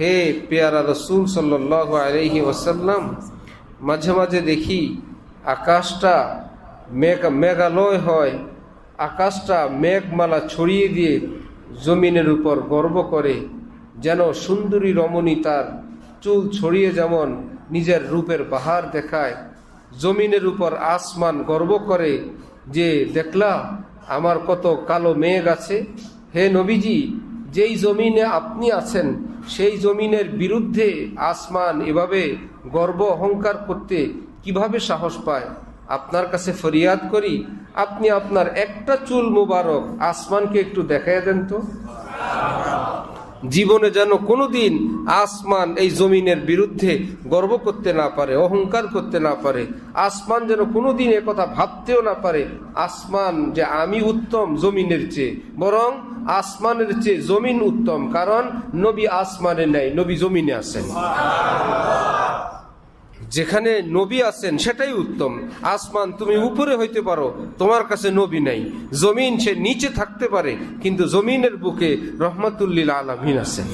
হে পেয়ারা রসুল সাল্লাহ আলহি ওসাল্লাম মাঝে মাঝে দেখি আকাশটা মেঘ, মেঘালয় হয়। আকাশটা মেঘমালা ছড়িয়ে দিয়ে জমিনের উপর গর্ব করে, যেন সুন্দরী রমণী তার চুল ছড়িয়ে যেমন নিজের রূপের বাহার দেখায়, জমিনের উপর আসমান গর্ব করে যে, দেখলা, আমার কত কালো মেঘ আছে। হে নবীজি, যেই জমিনে আপনি আছেন সেই জমিনের বিরুদ্ধে আসমান এভাবে গর্ব অহংকার করতে কীভাবে সাহস পায়? আপনার কাছে ফরিয়াদ করি, আপনি আপনার একটা চুল মুবারক আসমানকে একটু দেখাই দেন তো। জীবনে যেন কোনোদিন আসমান এই জমিনের বিরুদ্ধে গর্ব করতে না পারে, অহংকার করতে না পারে, আসমান যেন কোনোদিন কথা ভাবতেও না পারে, আসমান যে আমি উত্তম জমিনের চেয়ে, বরং আসমানের চেয়ে জমিন উত্তম, কারণ নবী আসমানে নেই, নবী জমিনে আছেন। যেখানে নবী আছেন সেটাই উত্তম। আসমান তুমি উপরে হইতে পারো, তোমার কাছে নবী নাই। জমিন সে নিচে থাকতে পারে, কিন্তু জমিনের বুকে রহমতুল্লিল আলমিন আছেন।